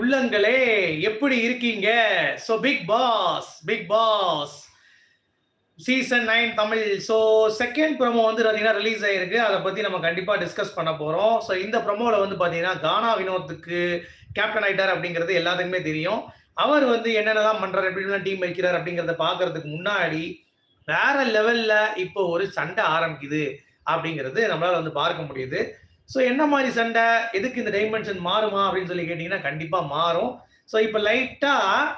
உள்ளங்களே எப்படி இருக்கீங்க? So Bigg Boss Bigg Boss season nine Tamil. So second promo வந்து பார்த்தீங்கன்னா ரிலீஸ் ஆயிருக்கு. அதை பற்றி நம்ம கண்டிப்பாக டிஸ்கஸ் பண்ண போகிறோம் ஸோ இந்த ப்ரோமோவில் வந்து பார்த்தீங்கன்னா கானா வினோத்துக்கு கேப்டன் ஆயிட்டார் அப்படிங்கிறது எல்லாத்துக்குமே தெரியும். அவர் வந்து என்னென்னலாம் பண்ணுறாரு எப்படிலாம் டீம் வைக்கிறார் அப்படிங்கிறத பார்க்கறதுக்கு முன்னாடி வேற லெவலில் இப்போ ஒரு சண்டை ஆரம்பிக்குது அப்படிங்கிறது நம்மளால வந்து பார்க்க முடியுது. ஸோ என்ன மாதிரி சண்டை? எதுக்கு இந்த டைமென்ஷன் மாறுமா அப்படின்னு சொல்லி கேட்டிங்கன்னா கண்டிப்பாக மாறும். ஸோ இப்போ லைட்டாக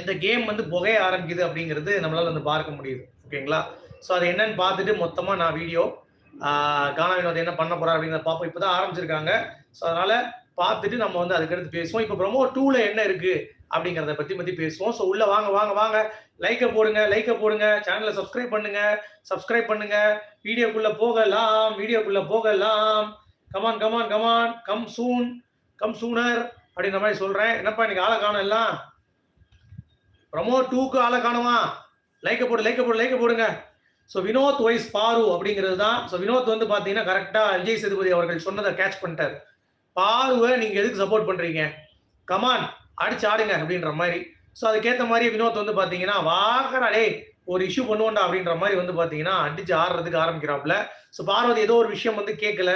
இந்த கேம் வந்து புகைய ஆரம்பிக்குது அப்படிங்கிறது நம்மளால் வந்து பார்க்க முடியுது. ஓகேங்களா ஸோ அது என்னன்னு பார்த்துட்டு மொத்தமாக நான் வீடியோ கானா வினோத் என்ன பண்ண போறா அப்படிங்கிறத பார்ப்போம். இப்போ தான் ஆரம்பிச்சிருக்காங்க. ஸோ அதனால பார்த்துட்டு நம்ம வந்து அதுக்கடுத்து பேசுவோம். இப்போ ப்ரொமோ டூவில் என்ன இருக்கு அப்படிங்கிறத பற்றி பற்றி பேசுவோம். ஸோ உள்ளே வாங்க வாங்க வாங்க. லைக்கை போடுங்க லைக்கை போடுங்க. சேனலை சப்ஸ்கிரைப் பண்ணுங்க. சப்ஸ்கிரைப் பண்ணுங்க. வீடியோக்குள்ள போகலாம் வீடியோக்குள்ள போகலாம். Come on come on come on come soon come sooner அப்படின்ற மாதிரி சொல்றேன். என்னப்பா இன்னைக்கு ஆளை காணும் எல்லாம்? ப்ரமோ டூக்கு ஆளை காணுமா? லைக்கை போடு லைக்கை போடு லைக்கை போடுங்க. ஸோ வினோத் வைஸ் பாரு அப்படிங்கிறது தான். ஸோ வினோத் வந்து பார்த்தீங்கன்னா கரெக்டாக விஜய் சேதுபதி அவர்கள் சொன்னதை கேட்ச் பண்ணிட்டார். பாருவை நீங்கள் எதுக்கு சப்போர்ட் பண்ணுறீங்க கமான் அடிச்சு ஆடுங்க அப்படின்ற மாதிரி. ஸோ அதுக்கேற்ற மாதிரி வினோத் வந்து பார்த்தீங்கன்னா வாக்கடா டேய் ஒரு இஷ்யூ பண்ணுவோண்டா அப்படின்ற மாதிரி வந்து பார்த்தீங்கன்னா அடிச்சு ஆடுறதுக்கு ஆரம்பிக்கிறாப்புல. ஸோ பார்வதி ஏதோ ஒரு விஷயம் வந்து கேட்கல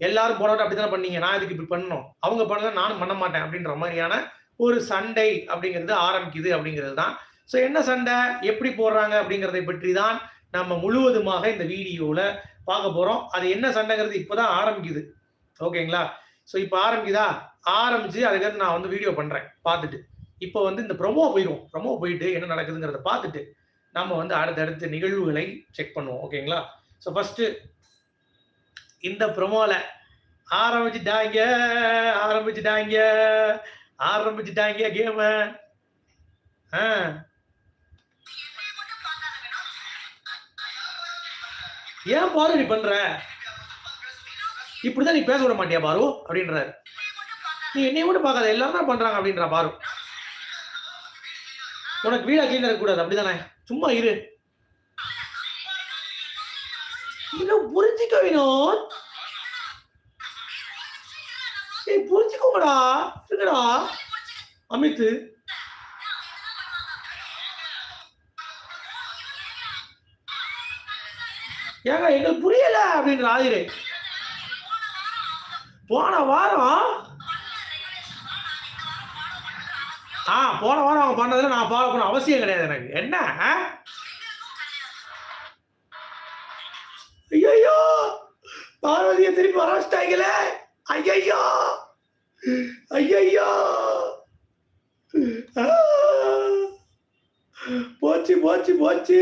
எல்லாரும் போனோட அப்படி தானே பண்ணீங்க? நான் இதுக்கு இப்படி பண்ணணும்? அவங்க பண்ணல நானும் பண்ண மாட்டேன் அப்படின்ற மாதிரியான ஒரு சண்டை அப்படிங்கிறது ஆரம்பிக்குது அப்படிங்கிறது தான் ஸோ என்ன சண்டை? எப்படி போடுறாங்க அப்படிங்கிறதை பற்றி தான் நம்ம முழுவதுமாக இந்த வீடியோவில் பார்க்க போகிறோம் அது என்ன சண்டைங்கிறது இப்போ தான் ஆரம்பிக்குது. ஓகேங்களா? ஸோ இப்போ ஆரம்பிக்குதா? ஆரம்பிச்சு அதுக்கடுத்து நான் வந்து வீடியோ பண்ணுறேன் பார்த்துட்டு. இப்போ வந்து இந்த ப்ரொமோ போயிடும் ப்ரொமோ போயிட்டு என்ன நடக்குதுங்கிறத பார்த்துட்டு நம்ம வந்து அடுத்தடுத்த நிகழ்வுகளை செக் பண்ணுவோம் ஓகேங்களா ஸோ ஃபஸ்ட்டு இந்த ப்ரொமோவில் ஆரம்பிச்சுட்டாங்க ஆரம்பிச்சுட்டாங்க ஆரம்பிச்சுட்டாங்க கேம ஆ. ஏன் பாரு நீ பண்ற? இப்படிதான் நீ பேச விட மாட்டியா பாரு அப்படின்றாரு. நீ என்னைய மட்டும் பார்க்காத எல்லாரும் தான் பண்றாங்க அப்படின்றா பாரு. உனக்கு வீடா கீழே இருக்கக்கூடாது அப்படிதானே? சும்மா இரு. இன்னும் புரிஞ்சுக்க வினோத். ஏய் புரிஞ்சுக்கோங்கடா. இருக்குடா அமித் ஏங்க எங்களுக்கு புரியல அப்படின்ற ஆதிரே. போன வாரம் ஆ போன வாரம் அவங்க பண்ணதுல நான் ஃபாலோ பண்ண அவசியம் கிடையாது எனக்கு. என்ன? ஆ? ஐயோ பார்வதியை திருப்பி வர வச்சிட்டாங்களே ஐயோ ஐயோ போச்சு போச்சு போச்சு.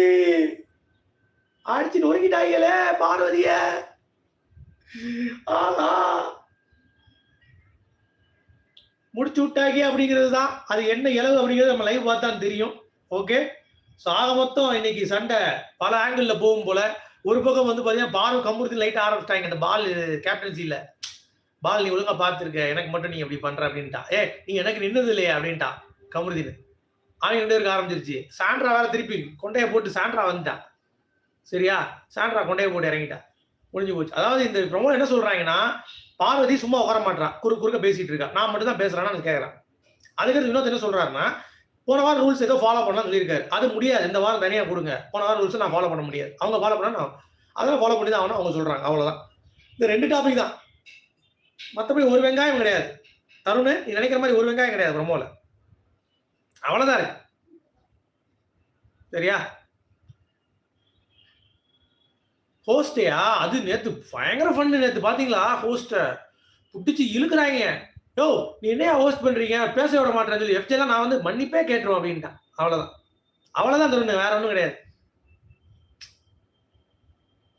அடிச்சு நொறுக்கிட்டாங்களே பார்வதிய. ஆஹா! முடிச்சு விட்டாங்க அப்படிங்கிறது தான் அது என்ன இலவு அப்படிங்கிறது நம்ம லைவ் பார்த்தா தெரியும். ஓகே ஸோ ஆக மொத்தம் இன்னைக்கு சண்டை பல ஆங்கிளில் போகும் போல. ஒரு பக்கம் வந்து பார்த்தீங்கன்னா பால் கம்புறுத்தி லைட்டாக ஆரம்பிச்சிட்டாங்க. அந்த பால் கேப்டன்சியில் பால் நீ ஒழுங்காக பார்த்துருக்க. எனக்கு மட்டும் நீ அப்படி பண்ணுற அப்படின்ட்டா. ஏ நீ எனக்கு நின்னது இல்லையா அப்படின்ட்டா கமருதீன் அவன் ரெண்டு பேருக்கு ஆரம்பிச்சிருச்சு. சாண்ட்ரா வேற திருப்பி கொண்டையை போட்டு சாண்ட்ரா வந்துட்டா. சரியா? சாண்ட்ரா கொண்டையை போட்டு இறங்கிட்டா. முடிஞ்சு போச்சு. அதாவது இந்த ப்ரொமோ என்ன சொல்கிறாங்கன்னா பார்வதி சும்மா உட்கார மாட்டான் குறு குறுக்க பேசிட்டு இருக்கா. நான் மட்டும் தான் பேசுறேன்னு கேட்கறேன் அதுக்கு வினோத் என்ன சொல்றாருன்னா போன வாரம் ரூல்ஸ் ஏதோ ஃபாலோ பண்ணலாம் சொல்லியிருக்காரு. அது முடியாது. இந்த வாரம் தனியாக கொடுங்க. போன வாரம் ரூல்ஸ் நான் ஃபாலோ பண்ண முடியாது. அவங்க ஃபாலோ பண்ணா நான் அதெல்லாம் ஃபாலோ பண்ணி தான் ஆகணும். அவங்க சொல்றாங்க. அவ்வளவுதான். இந்த ரெண்டு டாபிக் தான். மற்றபடி ஒரு வெங்காயம் கிடையாது. தருண் நீ நினைக்கிற மாதிரி ஒரு வெங்காயம் கிடையாது ரொம்ப அவ்வளவுதான் இருக்கு. சரியா? ஹோஸ்டையா அது நேத்து பயங்கர ஃபண்டு நேத்து பாத்தீங்களா? ஹோஸ்ட புட்டிச்சு இழுக்கிறாங்க. யோ நீ என்ன ஹோஸ்ட் பண்றீங்க? பேச விட மாட்டேன்னு சொல்லி எஃப்ஜெல்லாம் நான் வந்து மன்னிப்பே கேட்டுருவோம் அப்படின்ட்டான். அவ்வளவுதான். அவ்வளவுதான் தருண் வேற ஒன்றும் கிடையாது.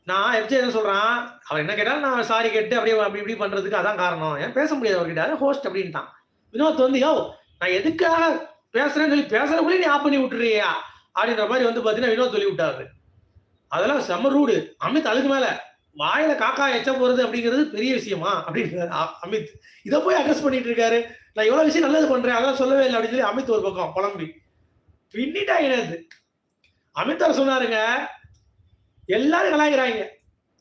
நான் எஃப்ஜே என்ன சொல்றான்? அவர் என்ன கேட்டாலும் நான் சாரி கேட்டு அப்படியே அப்படி இப்படி பண்றதுக்கு அதான் காரணம். ஏன் பேச முடியாது அவர்கிட்ட? ஹோஸ்ட் அப்படின்ட்டான். வினோத் வந்து யோ நான் எதுக்காக பேசுறேன்னு சொல்லி பேசுறதுக்குள்ளேயே நீ ஆப் பண்ணி விட்டுறியா? அப்படின்ற மாதிரி வந்து பாத்தீங்கன்னா வினோத் சொல்லி விட்டாரு. அதெல்லாம் செம்ம ரூடு அமித் அதுக்கு மேல வாயில காக்கா எச்ச போறது அப்படிங்கிறது பெரிய விஷயமா? அப்படின்றாரு அமித். இதை போய் அட்ரஸ் பண்ணிட்டு இருக்காரு. நான் எவ்வளவு விஷயம் நல்லது பண்றேன். அதெல்லாம் சொல்லவே இல்லை அப்படின்னு சொல்லி அமித் ஒரு பக்கம் புலம்பி. பின்னிட்டா என்னது அமித் சொன்னாருங்க எல்லாரும் கலாய்க்கிறாங்க.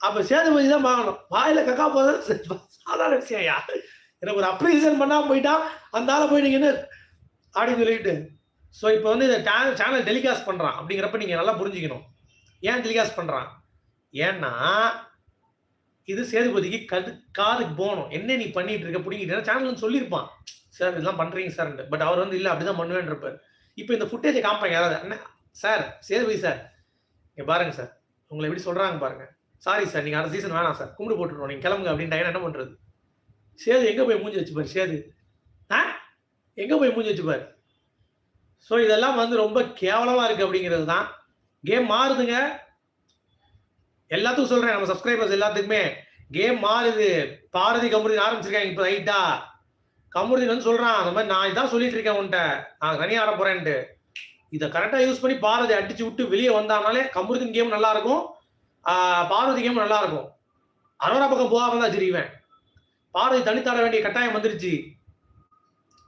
அப்ப சேதுபதி தான் வாங்கணும். வாயில கக்கா போறது சாதாரண விஷயம் யா எனக்கு ஒரு அப்ரிசியேஷன் பண்ணாம போயிட்டா அந்த ஆளை போய் நீங்க என்ன? அப்படின்னு சொல்லிட்டு. ஸோ இப்போ வந்து இந்த சேனல் டெலிகாஸ்ட் பண்ணுறான் அப்படிங்கிறப்ப நீங்கள் நல்லா புரிஞ்சுக்கணும். ஏன் டெலிகாஸ்ட் பண்ணுறான் ஏன்னா இது சேதுபதிக்கு கது காதுக்கு போகணும். என்ன நீ பண்ணிட்டு இருக்க பிடிங்கிட்டு சேனல் சொல்லியிருப்பான். சார் இதெல்லாம் பண்ணுறீங்க சார் பட் அவர் வந்து இல்லை அப்படிதான் பண்ணுவேன்றப்பார் இப்போ இந்த ஃபுட்டேஜை காமிப்பாங்க யாராவது. என்ன சார் சேதுபதி சார். இங்கே பாருங்க சார். உங்களை எப்படி சொல்கிறாங்க பாருங்க. சாரி சார் நீங்கள் அடுத்த சீசன் வேணாம் சார். கும்பிடு போட்டுருவோம். நீங்கள் கிளம்புங்க அப்படின்ட்டு என்ன பண்ணுறது சேது எங்கே போய் மூஞ்சி வச்சுப்பார் சேது? ஆ? எங்கே போய் மூஞ்சி வச்சுப்பார்? ஸோ இதெல்லாம் வந்து ரொம்ப கேவலமாக இருக்குது அப்படிங்கிறது தான் கேம் மாறுதுங்க. எல்லாத்துக்கும் சொல்கிறேன் நம்ம சப்ஸ்கிரைபர்ஸ் எல்லாத்துக்குமே. கேம் மாறுது. பாரதி கமுருதீன் ஆரம்பிச்சிருக்காங்க இப்போ ரைட்டா கமுருதீன் வந்து சொல்கிறான் அந்த மாதிரி நான் இதான் சொல்லிட்டு இருக்கேன் உன்ட்ட நான் தனியாக ஆட போகிறேன்ட்டு இதை கரெக்டாக யூஸ் பண்ணி பாரதி அடிச்சு விட்டு வெளியே வந்தானாலே கமுருதீன் கேம் நல்லா இருக்கும் ஆஹ் பார்வதி கேம் நல்லா இருக்கும் அரோரா பக்கம் போகாம தான் சிரிவேன் பார்வதி தனித்தாட வேண்டிய கட்டாயம் வந்துருச்சு.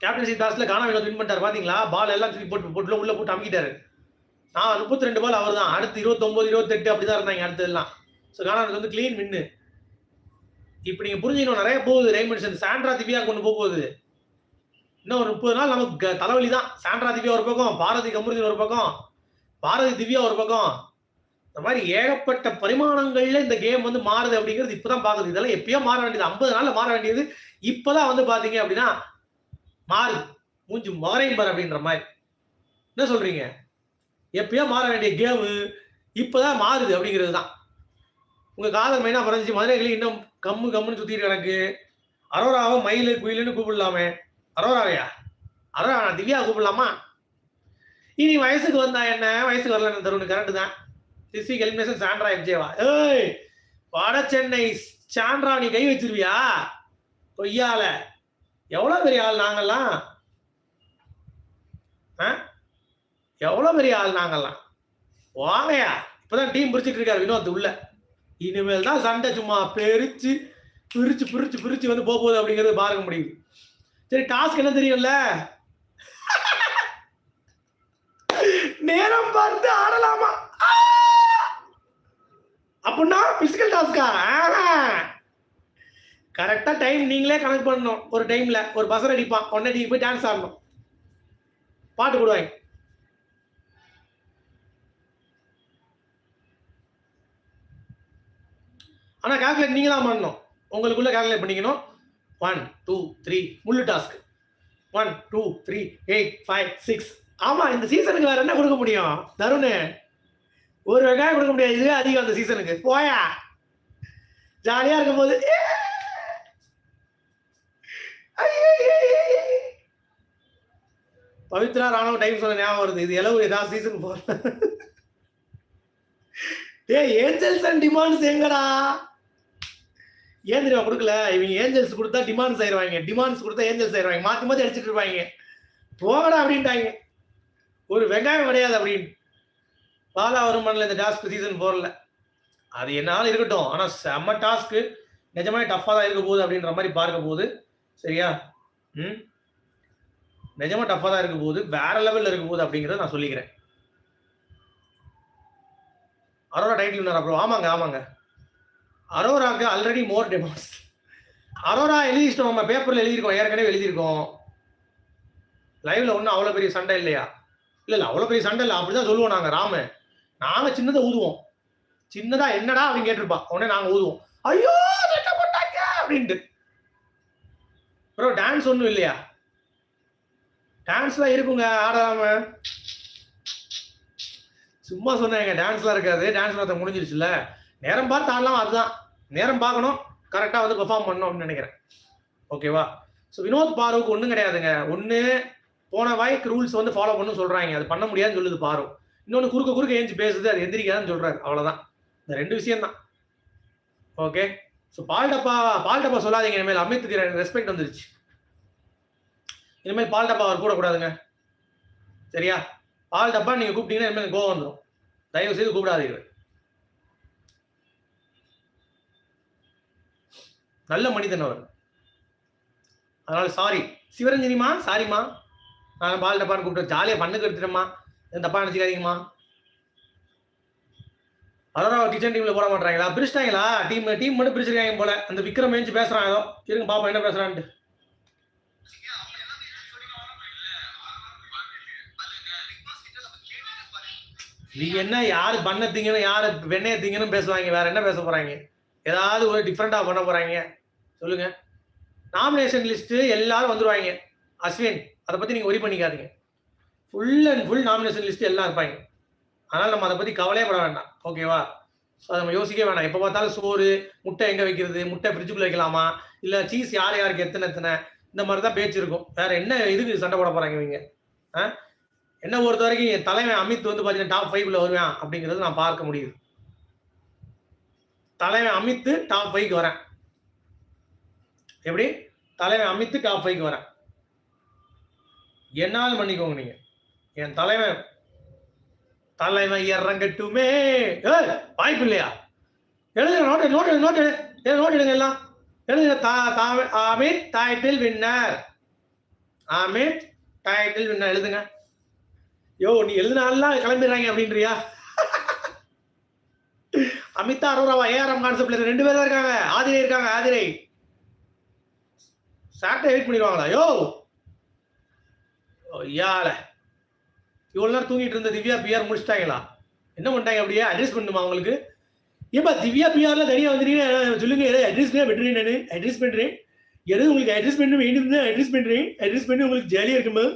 கேப்டன்சி டாஸ்ல கானா வினோத் வின் பண்ணிட்டாரு பாத்தீங்களா? பால் எல்லாம் தூக்கி போட்டு போட்டு உள்ள போட்டு அமுக்கிட்டாரு. நான் முப்பத்தி ரெண்டு பால் அவர் தான் அடுத்து இருபத்தொம்போது இருபத்தெட்டு அப்படிதான் இருந்தாங்க அடுத்ததுலாம் ஸோ கானாவுக்கு வந்து க்ளீன் வின்னு இப்போ நீங்க புரிஞ்சுக்கணும் நிறைய போகுது ரைமன்ஷன் சாண்ட்ரா திவ்யா கொண்டு போக போகுது. இன்னும் ஒரு முப்பது நாள் நமக்கு க- தலைவலி தான் சாண்ட்ரா திவ்யா ஒரு பக்கம் பாரதி கமுருதீன் ஒரு பக்கம் பாரதி திவ்யா ஒரு பக்கம். இந்த மாதிரி ஏகப்பட்ட பரிமாணங்கள்ல இந்த கேம் வந்து மாறுது அப்படிங்கிறது இப்பதான் பாக்குது. இதெல்லாம் எப்பயோ மாற வேண்டியது ஐம்பது நாள்ல மாற வேண்டியது இப்பதான் வந்து பாத்தீங்க அப்படின்னா மாறுது மூஞ்சி மகரையும் பாரு அப்படின்ற மாதிரி. என்ன சொல்றீங்க? எப்பயோ மாற வேண்டிய கேமு இப்போதான் மாறுது அப்படிங்கிறது தான் உங்கள் காதல் மைனா பறந்துச்சு மதுரைகளி இன்னும் கம்மு கம்முன்னு சுத்திட்டு கிடக்கு. அரோராவை மயிலு குயிலுன்னு கூப்பிடலாமே. அரோராவையா? அரோரா நான் திவ்யா கூப்பிடலாமா? இனி வயசுக்கு வந்தா என்ன? வயசுக்கு வரல தருண் கரெக்டு தான். சிசி எலிமினேஷன் சாண்ட்ரா எஃப்ஜேவா ஏய் வட சென்னை சாண்ட்ரா நீ கை வச்சிருவியா? கொய்யால எவ்வளோ பெரிய ஆள் நாங்கள்லாம் ஆ? எவ்வளோ பெரிய ஆள் நாங்கள்லாம் வாங்கயா இப்போதான் டீம் பிரிச்சுட்டு இருக்காரு வினோத் உள்ள. இனிமேல் தான் சண்டை சும்மா பிரித்து பிரிச்சு பிரிச்சு பிரிச்சு வந்து போக போகுது அப்படிங்கிறது பார்க்க முடியுது. சரி டாஸ்க் என்ன தெரியும்ல? நேரம் பார்த்து ஆடலாமா? அப்படின்னா பிசிக்கல் டாஸ்கா கரெக்டாக டைம் நீங்களே கணக்கு பண்ணணும். ஒரு டைமில் ஒரு பசர் அடிப்பான். உடனே நீங்க போய் டான்ஸ் ஆடணும். பாட்டு போடுவாங்க. ஆனால் கால்குலேட் நீங்கள் தான் பண்ணணும். உங்களுக்குள்ள கால்குலேட் பண்ணிக்கணும். ஒன் டூ த்ரீ முள்ளு task one two three eight five six ஆமாம் இந்த சீசனுக்கு வேறு என்ன கொடுக்க முடியும்? தருணு. ஒரு வெங்காயம் கொடுக்க முடியாது. இதுவே அதிகம் அந்த சீசனுக்கு போயா. ஜாலியாக இருக்கும் போது பவித்ரா ராணுவ டைம் சொன்ன ஞாபகம் வருது. இது எலவு ஏதாவது சீசன் போகிறேன் ஏ ஏஞ்சல்ஸ் அண்ட் டிமாண்ட்ஸ் எங்கடா? ஏன் தெரியுமா கொடுக்கல. இவங்க ஏஞ்சல்ஸ் கொடுத்தா டிமாண்ட்ஸ் ஆயிடுவாங்க டிமாண்ட்ஸ் கொடுத்தா ஏஞ்சல்ஸ் ஆயிடுவாங்க மாற்றி மாற்றி அடிச்சுட்டு இருப்பாங்க. போகடா அப்படின்ட்டாங்க. ஒரு வெங்காயம் கிடையாது அப்படின்னு. பாலா வரும் இந்த டாஸ்க் சீசன் போர்ல அது என்னாலும் இருக்கட்டும். ஆனால் செம்ம டாஸ்க்கு நிஜமே டஃப்பாக தான் இருக்க போகுது அப்படின்ற மாதிரி பார்க்க போகுது. சரியா? ம்? நிஜமா டஃப்பாக தான் இருக்க போகுது. வேற லெவலில் இருக்க போகுது அப்படிங்கிறத நான் சொல்லிக்கிறேன். அரோரா டைட்டில் வினர் அப்புறம். ஆமாங்க ஆமாங்க. அரோராக்கு ஆல்ரெடி மோர் டெமாஸ் அரோரா எழுதிட்டோம் நம்ம பேப்பரில் எழுதியிருக்கோம் ஏற்கனவே எழுதியிருக்கோம். லைவ்ல ஒன்றும் அவ்வளோ பெரிய சண்டை இல்லையா? இல்லை இல்லை அவ்வளோ பெரிய சண்டை இல்லை அப்படிதான் சொல்லுவோம் நாங்கள் ராம. நாங்கள் சின்னதை ஊதுவோம். சின்னதா என்னடா அப்படின்னு கேட்டிருப்பா. உடனே நாங்கள் ஊதுவோம். ஐயோ சண்டை போட்டாங்க அப்படின்ட்டு. ப்ரோ டான்ஸ் ஒன்றும் இல்லையா? டான்ஸ்லாம் இருக்குங்க ஆடாம சும்மா சொன்னேங்க டான்ஸ்லாம் இருக்காது. டான்ஸ் மாத்த முடிஞ்சிருச்சுல நேரம் பார்த்து ஆடலாம் அதுதான். நேரம் பார்க்கணும். கரெக்டாக வந்து பெர்ஃபார்ம் பண்ணணும் அப்படின்னு நினைக்கிறேன். ஓகேவா ஸோ வினோத் பாருவுக்கு ஒன்றும் கிடையாதுங்க. ஒன்று போன வாய்க்கு ரூல்ஸ் வந்து ஃபாலோ பண்ணணும் சொல்கிறாங்க அது பண்ண முடியாதுன்னு சொல்லுது பாரு. இன்னொன்று குறுக்க குறுக்க ஏஞ்சி பேசுது அது எந்திரிக்காதுன்னு சொல்கிறாரு அவ்வளோதான் இந்த ரெண்டு விஷயம் தான் ஓகே ஸோ பால் டப்பா பால் டப்பா சொல்லாதீங்க. இனிமேல் அமித்துக்கு ரெஸ்பெக்ட் வந்துருச்சு. இனிமேல் பால் டப்பா அவர் கூடக்கூடாதுங்க. சரியா? பால் டப்பா நீங்கள் கூப்பிட்டீங்கன்னா இனிமேல் கோவம் வந்துடும் தயவு செய்து கூப்பிடாதீங்க நல்ல மனிதன் அவர். அதனால சாரி சிவரஞ்சனிமா சாரிம்மா நான் பால் டப்பான்னு கூப்பிட்டு ஜாலியாக பண்ணுக்கு எடுத்துட்டேம்மா. தப்பா நினச்சிக்காதீங்கம்மா. அதான் கிச்சன் டீம்ல போட மாட்டாங்களா பிரிச்சிட்டாங்களா? டீம் டீம் மட்டும் பிரிச்சிருக்காங்க போல. அந்த விக்ரம் ஏஞ்சி பேசுறான் ஏதோ. இருங்க பாப்பா என்ன பேசுறான்ட்டு. நீங்க என்ன யாரு பண்ண திங்கணும் யாரு வெண்ணெய திங்கணும் பேசுவாங்க? வேற என்ன பேச போறாங்க? ஏதாவது ஒரு டிஃப்ரெண்ட்டாக பண்ண போகிறாங்க சொல்லுங்க. நாமினேஷன் லிஸ்ட்டு எல்லாரும் வந்துடுவாங்க அஸ்வின் அதை பற்றி நீங்கள் ஒரி பண்ணிக்காதீங்க. Full and full nomination list எல்லாம் இருப்பாங்க. அதனால் நம்ம அதை பற்றி கவலையே பட வேண்டாம். ஓகேவா ஸோ நம்ம யோசிக்க வேணாம் எப்போ பார்த்தாலும் சோறு முட்டை எங்கே வைக்கிறது? முட்டை ஃப்ரிட்ஜுக்குள்ளே வைக்கலாமா? இல்லை சீஸ் யார் யாருக்கு எத்தனை எத்தனை? இந்த மாதிரி தான் பேச்சு இருக்கும். வேற என்ன இதுக்கு சண்டை போட போகிறாங்க இவங்க? ஆ? என்ன பொறுத்த வரைக்கும் என் தலைவன் அமித் வந்து பார்த்தீங்கன்னா டாப் ஃபைவ்ல வருவேன் அப்படிங்கிறது நான் பார்க்க முடியுது. தலைவன் அமித்து டாப் ஃபைவ்க்கு வரேன். எப்படி? தலைவன் அமித்து டாப் ஃபைவ்க்கு வரேன். என்னால் பண்ணிக்கோங்க நீங்க. என் தலைவன். தலைவன் இறங்கட்டுமே. வாய்ப்பு இல்லையா? எழுதுங்க நோட்டு நோட்டு நோட்டு எழு நோட்டு எடுங்க எல்லாம். எழுதுங்க தா தா- Amit title winner Amit title winner எழுதுங்க. யோ நீ எழுதினாலாம் கிளம்பிடுறாங்க அப்படின்றியா? அமிதா அரோராவா ஏஆர்எம் கான்செப்ட்ல ரெண்டு பேர் தான் இருக்காங்க. ஆதிரை இருக்காங்க ஆதிரை. சாட்டை வெயிட் பண்ணிடுவாங்களா? யோ! யால இவ்வளவு நேரம் தூங்கிட்டு இருந்த திவ்யா பிஆர் முடிச்சிட்டாங்களா? என்ன பண்ணிட்டாங்க அப்படியே? அட்ரஸ் பண்ணுமா அவங்களுக்கு? ஏப்பா திவ்யா பிஆர்ல தனியா வந்துட்டீங்கன்னா சொல்லுங்க ஏதாவது அட்ரஸ் பண்ணுறேன் நான் அட்ரஸ் பண்றேன். எதாவது உங்களுக்கு அட்ரஸ் பண்ண வேண்டும் அட்ரஸ் பண்றேன். அட்ரஸ் பண்ணி உங்களுக்கு ஜாலியா இருக்குமா?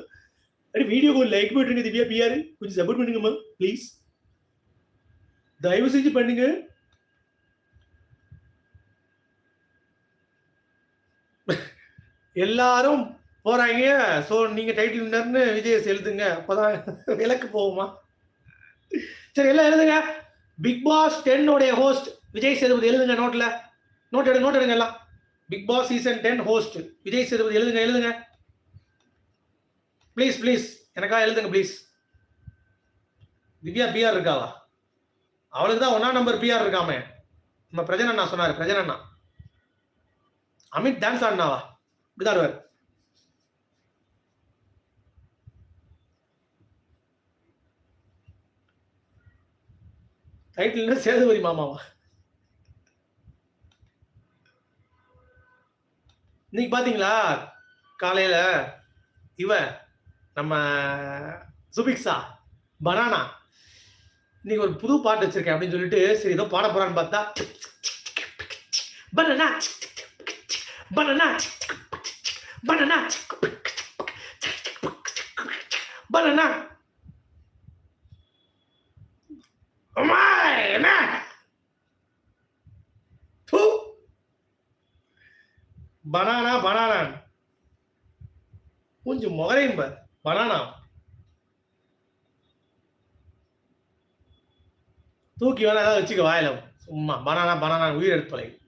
அடி வீடியோக்கு ஒரு லைக் போட்டுருங்க திவ்யா பிஆர் கொஞ்சம் சப்போர்ட் பண்ணுங்கம்மா ப்ளீஸ் தயவு செஞ்சு பண்ணுங்க. எல்லாரும் போறாங்க. ஸோ நீங்க டைட்டில் வின்னர்னு விஜய் எழுதுங்க. அப்பதான் விளக்கு போகுமா? சரி எல்லாம் எழுதுங்க. பிக் பாஸ் டென்னுடைய ஹோஸ்ட் விஜய் சேதுபதி எழுதுங்க நோட்ல நோட் எடுங்க நோட் எடுங்க எல்லாம். Bigg Boss season ten host Vijay Sethupathi எழுதுங்க எழுதுங்க. ப்ளீஸ் ப்ளீஸ் எனக்கா எழுதுங்க ப்ளீஸ் திவ்யா பிஆர் இருக்காவா? அவளுக்கு தான் ஒன்னா நம்பர் பிஆர் இருக்காமே. நம்ம பிரஜன் அண்ணா பிரஜனண்ணா பிரஜன் அண்ணா. அமித் டான்ஸ் ஆடினாவா? இப்படிதான் ஆடுவார் டைட்டில் சேதுபதி மாமாவா? இன்னைக்கு பாத்தீங்களா? காலையில இவ நம்ம சுபிக்ஸா பனானா இன்னைக்கு ஒரு புது பாட்டு வச்சிருக்கேன் அப்படின்னு சொல்லிட்டு சரி ஏதோ பாட போறான்னு பார்த்தா பனானா பனானா banana. Banana. அம்மா என்ன தூ பனானா பனானா கொஞ்சம் முகரையும் பார். பனானா தூக்கி வேணா ஏதாவது வச்சுக்க வாயில. சும்மா. பனானா பனானா உயிர் எடுத்து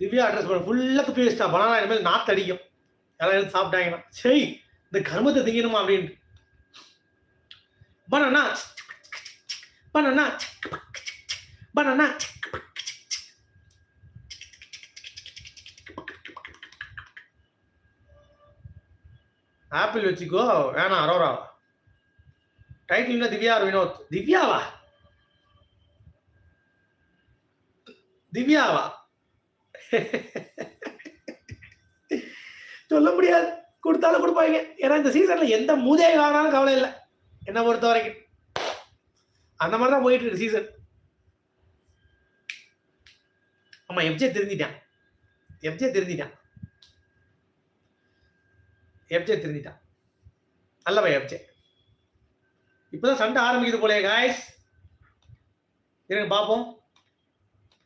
திவ்யா அட்ரஸ் பண்ண ஃபுல்லாக துப்பி வச்சிட்டா பனானா இனிமேல் நாத்து அடிக்கும். யாராவது சாப்பிட்டாங்கன்னா. சரி இந்த கருமத்தை திங்கணுமா அப்படின்ட்டு பனானா பனானா பனானா ஆப்பிள் வச்சுக்கோ வேணாம் அரோரா. டைட்டில் என்ன திவ்யா வினோத்? திவ்யாவா? திவ்யாவா? சொல்ல முடியாது. கொடுத்தாலும் கொடுப்பாங்க. ஏன்னா இந்த சீசன்ல எந்த மூதே வாங்கினாலும் கவலை இல்லை. என்ன பொறுத்த வரைக்கும். அந்த மாதிரி தான் போயிட்டு இருக்கு சீசன் ஆமா எப்ஜே திருந்திட்டான். எப்ஜே திருந்திட்டான். எஃப்ஜே திருந்திட்டான். நல்ல பையன் எஃப்ஜே இப்பதான் சண்டை ஆரம்பிக்குது போலயே காய்ஸ் இருங்க பார்ப்போம்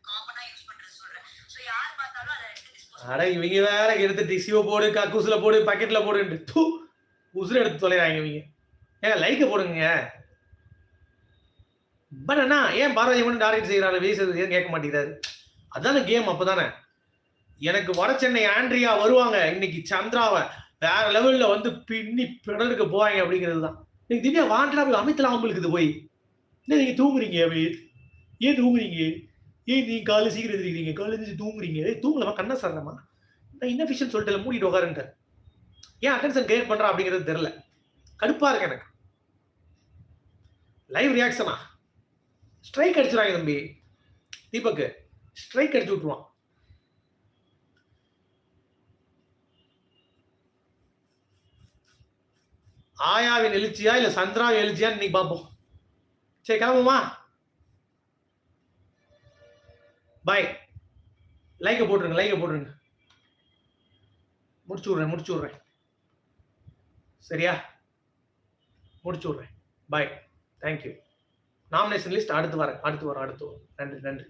காமனா யூஸ் பண்றது சொல்றேன் சோ யார் பார்த்தாலும் அதை எடுத்து டிஸ்போஸ் அட இவங்க வேற எடுத்து டிசியோ போடு கக்கூசில் போடு பக்கெட்டில் போடுன்ட்டு. தூ உசுர எடுத்து தொலைறாங்க இவங்க. ஏன் லைக்க போடுங்க பட் அண்ணா ஏன் பார்வதி மட்டும் டார்கெட் செய்கிறாரு வீசுறது ஏன் கேட்க மாட்டேங்கிறாரு? அதான கேம் அப்போதானே. எனக்கு வட சென்னை ஆண்ட்ரியா வருவாங்க இன்னைக்கு சந்திராவை. வேற லெவலில் வந்து பின்னி பிடலுக்கு போவாங்க அப்படிங்கிறது தான். நீங்கள் திவ்யா வாண்டா போய் அமித்லாம் அவங்களுக்கு போய். என்ன நீங்கள் தூங்குறீங்க அமித் ஏன் தூங்குறீங்க? ஏன் நீ காலையில் சீக்கிரம் எழுந்திருக்கிறீங்க காலைல எழுந்திரிச்சு தூங்குறீங்க. ஏய், தூங்கலமா கண்ணா சாரமா நான் இன்னஃபிஷியல் சொல்லிட்டு மூடிட்டு உட்காருன்ட்டு. ஏன் அட்டென்ஷன் கிரியேட் பண்ணுறான் அப்படிங்கிறது தெரில கடுப்பாக இருக்கு எனக்கு. லைவ் ரியாக்ஷனா ஸ்ட்ரைக் அடிச்சிடாங்க தம்பி. தீபக்கு. ஸ்ட்ரைக் அடிச்சு விட்டுருவான். ஆயாவின் எழுச்சியா இல்லை சந்திராவின் எழுச்சியான்னு இன்னைக்கு பார்ப்போம். சரி கிளம்புமா பாய் லைக்கை போட்டுருங்க லைக்கை போட்டுருங்க. முடிச்சு விட்றேன் முடிச்சு விட்றேன். சரியா? முடிச்சு விட்றேன். பாய் தேங்க்யூ நாமினேஷன் லிஸ்ட் அடுத்து வரேன் அடுத்து வரேன் அடுத்து வரும். நன்றி நன்றி.